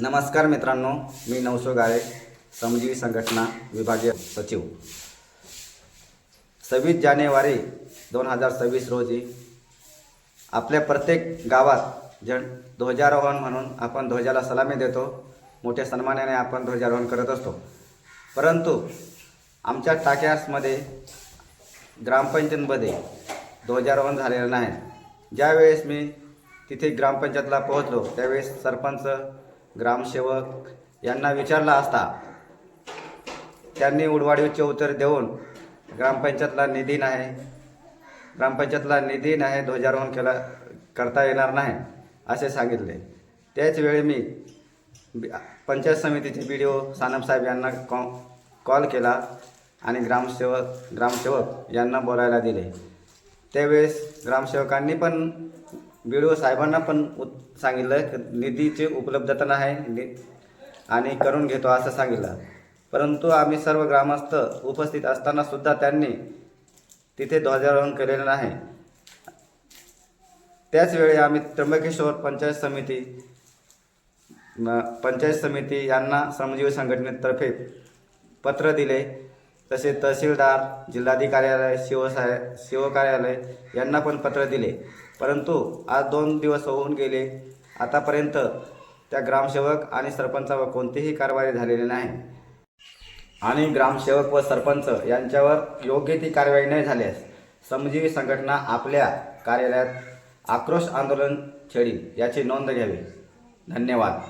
नमस्कार मित्रांनो मी नवसो गाळे श्रमजीवी संघटना विभागीय सचिव. सव्वीस जानेवारी दोन हजार सव्वीस रोजी आपल्या प्रत्येक गावात जण ध्वजारोहण म्हणून आपण ध्वजाला सलामी देतो मोठ्या सन्मानाने आपण ध्वजारोहण करत असतो. परंतु आमच्या टाक्यासमध्ये ग्रामपंचायतमध्ये ध्वजारोहण झालेलं नाही. ज्यावेळेस मी तिथे ग्रामपंचायतला पोहोचलो त्यावेळेस सरपंच ग्रामसेवक यांना विचारला असता त्यांनी उडवाडीचे उत्तर देऊन ग्रामपंचायतला निधी नाही ग्रामपंचायतला निधी नाही ध्वजारोहण केला करता येणार नाही असे सांगितले. त्याच वेळी मी पंचायत समितीचे बी डी ओ सानमसाहेब यांना कॉ कॉल केला आणि ग्रामसेवक ग्रामसेवक यांना बोलायला दिले. त्यावेळेस ग्रामसेवकांनी पण बी डी ओ साहेबांना पण उत सांगितलं की निधीची उपलब्धता नाही नि आणि करून घेतो असं सांगितलं. परंतु आम्ही सर्व ग्रामस्थ उपस्थित असताना सुद्धा त्यांनी तिथे ध्वजारोहण केलेलं नाही. त्याचवेळी आम्ही त्र्यंबकेश्वर पंचायत समिती पंचायत समिती यांना श्रमजीवी संघटनेतर्फे पत्र दिले. तसेच तहसीलदार जिल्हाधिकार्यालय शिवसाहेब शिव कार्यालय यांना पण पत्र दिले. परंतु आज दोन दिवस होऊन गेले. आतापर्यंत त्या ग्रामसेवक आणि सरपंचावर कोणतीही कारवाई झालेली नाही. आणि ग्रामसेवक व सरपंच यांच्यावर योग्य ती कारवाई नाही झाल्यास समजीवी संघटना आपल्या कार्यालयात आक्रोश आंदोलन छेडील याची नोंद घ्यावी. धन्यवाद.